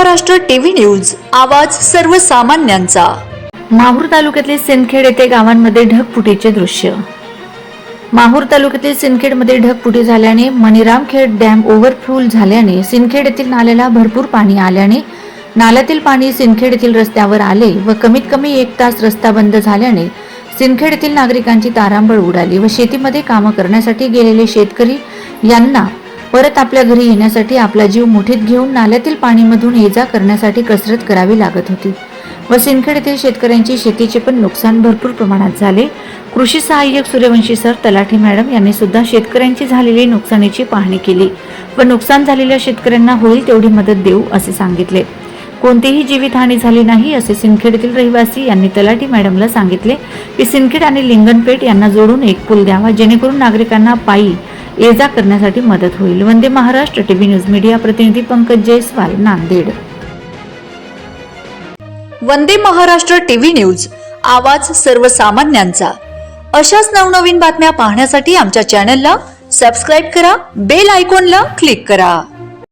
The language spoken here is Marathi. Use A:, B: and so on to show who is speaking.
A: महाराष्ट्र टीव्ही न्यूज आवाज सर्वसामान्यांचा.
B: माहूर तालुक्यातील सिंदखेड येथे गावांमध्ये ढगफुटीचे दृश्य. माहूर तालुक्यातील सिंदखेडमध्ये ढगफुटी झाल्याने मणिरामखेड डॅम ओव्हरफ्लू झाल्याने सिंदखेड येथील नाल्याला भरपूर पाणी आल्याने नाल्यातील पाणी सिंदखेड येथील रस्त्यावर आले व कमीत कमी एक तास रस्ता बंद झाल्याने सिंदखेड येथील नागरिकांची तारांबळ उडाली व शेतीमध्ये कामं करण्यासाठी गेलेले शेतकरी यांना परत आपल्या घरी येण्यासाठी आपला जीव मुठीत घेऊन नाल्यातील पाणीमधून ये जा करण्यासाठी कसरत करावी लागत होती. व सिंदखेड येथील शेतकऱ्यांची शेतीचे पण नुकसान भरपूर प्रमाणात झाले. कृषी सहाय्यक सूर्यवंशी सर तलाठी मॅडम यांनी सुद्धा शेतकऱ्यांची झालेली नुकसानीची पाहणी केली व नुकसान झालेल्या शेतकऱ्यांना होईल तेवढी मदत देऊ असे सांगितले. कोणतीही जीवितहानी झाली नाही असे सिंदखेडतील रहिवासी यांनी तलाठी मॅडमला सांगितले की सिंदखेड आणि लिंगनपेठ यांना जोडून एक पूल द्यावा जेणेकरून नागरिकांना पायी ये जा करण्यासाठी मदत होईल. Vande Maharashtra TV news media प्रतिनिधी पंकज जयस्वाल नांदेड.
A: वंदे महाराष्ट्र टीव्ही न्यूज आवाज सर्वसामान्यांचा. अशाच नवनवीन बातम्या पाहण्यासाठी आमच्या चॅनलला सबस्क्राईब करा बेल आयकॉनला क्लिक करा.